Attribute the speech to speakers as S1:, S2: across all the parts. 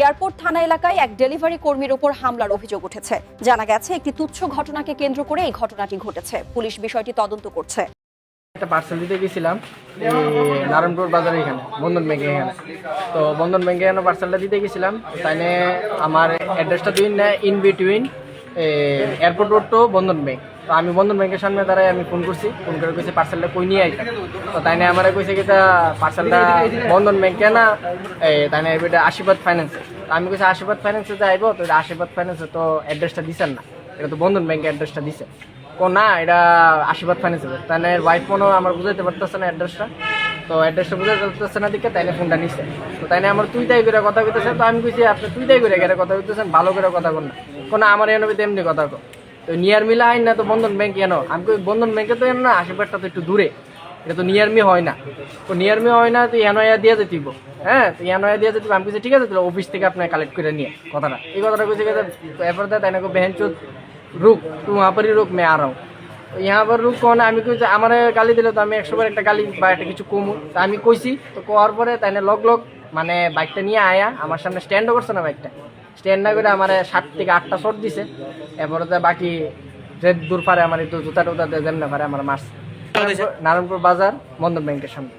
S1: Airport থানা এলাকায় এক ডেলিভারি কর্মীর ওপর হামলার অভিযোগ উঠেছে। জানা গেছে, একটি তুচ্ছ ঘটনাকে কেন্দ্র করে এই ঘটনাটি ঘটেছে। পুলিশ বিষয়টি তদন্ত করছে।
S2: একটা পার্সেল দিতে গেছিলাম নারায়ণপুর বাজারে এখানে, বন্ধন ব্যাংকে এখানে। তো বন্ধন ব্যাংকে এখানে পার্সেলটা দিতে গেছিলাম তাইনে আমার অ্যাড্রেসটা দিন in between airport road to Bandhan bank তো আমি বন্ধন ব্যাংকের সামনে দাঁড়াই আমি ফোন করছি ফোন করে কইছি পার্সেলটা কই নিয়ে আইতা তো তাই না আমার কইছে কি পার্সেলটা বন্ধন ব্যাংকে না এই তাইনে এটা আশীর্বাদ ফাইন্যান্সে আমি কইছি আশীর্বাদ ফাইন্যান্সে যে আইবো, তো আশীর্বাদ ফাইন্যান্সে তো অ্যাড্রেসটা দিছেন না। এটা তো বন্ধন ব্যাংকের অ্যাড্রেসটা দিছে। কো না, এটা আশীর্বাদ ফাইন্যান্সে তাহলে ওয়াইফ ফোনও আমার বুঝাইতে পারতেছে না অ্যাড্রেসটা তো অ্যাড্রেসটা বুঝাইতে পারতেছে না দিকে তাইলে ফোনটা নিচ্ছে তো তাই না আমার তুই তাই করে কথা কইতেছে। তো আমি কইছি, আপনি তুই তাই করে কথা কইতেছেন, ভালো করে কথা কর না। কোনো আমার এনে এমনি কথা কর তো নিয়ার মিলা আইন না তো বন্ধন ব্যাংক এনো আমি কই বন্ধন ব্যাংকে তো এনো না আশীর্বাদটা তো একটু দূরে এটা তো নিয়ার মি হয় না তো নিয়ার মি হয় না তো এনো ইয়া দিয়ে যেতিব হ্যাঁ তো এনো ইয়া দিয়ে যেতিব আমি কইছি ঠিক আছে তাহলে অফিস থেকে আপনি কালেক্ট করে নিয়ে কথাটা এই কথাটা কইছে তো এরপর তাই না বেহেন চোদ रुक तू वहाँ पर ही रुक मैं आ रहा हूँ তো यहाँ पर রুক কোন আমি কইছি আমার গালি দিলে তো আমি একশো বার একটা গালি বা একটা কিছু কমু তা আমি কইছি তো কোয়ার পরে তাইলে লগ লগ মানে বাইকটা নিয়ে আয়া, আমার সামনে স্ট্যান্ডও করছে না বাইকটা। স্ট্যান্ড না করে আমার সাত থেকে আটটা শট দিছে। এরপরে তো বাকি যে দূর পারে আমার একটু জুতা টুতা দিয়ে যেমন পারে আমার মারছে। নারায়ণপুর বাজার বন্ধন ব্যাংকের সামনে।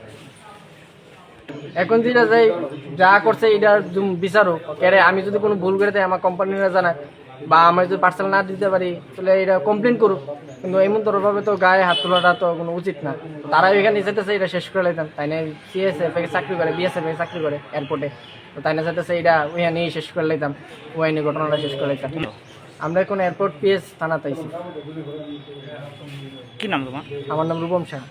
S2: এখন যেটা যাই যা করছে, এটা জুম- বিচারো এরে আমি যদি কোনো ভুল করে দেয় আমার কোম্পানিরা জানায়, বা আমার যদি পার্সেল না দিতে পারি, তাহলে এটা কমপ্লেন করুক। কিন্তু এমন ভাবে তো গায়ে হাত তোলাটা তো কোনো উচিত না। তারা এখানে যেতেছে এটা শেষ করে লাইতাম। তাই না সিএসএফ চাকরি করে বিএসএফ এ চাকরি করে এয়ারপোর্টে তো তাই না যেতেছে এটা ওইখানেই শেষ করে লাইতাম। ওইখানে ঘটনাটা শেষ করে লাইতাম। আমরা এখন এয়ারপোর্ট পিএস থানাতে আইছি।
S3: কি নাম তোমার?
S2: আমার নাম রূপম শাহ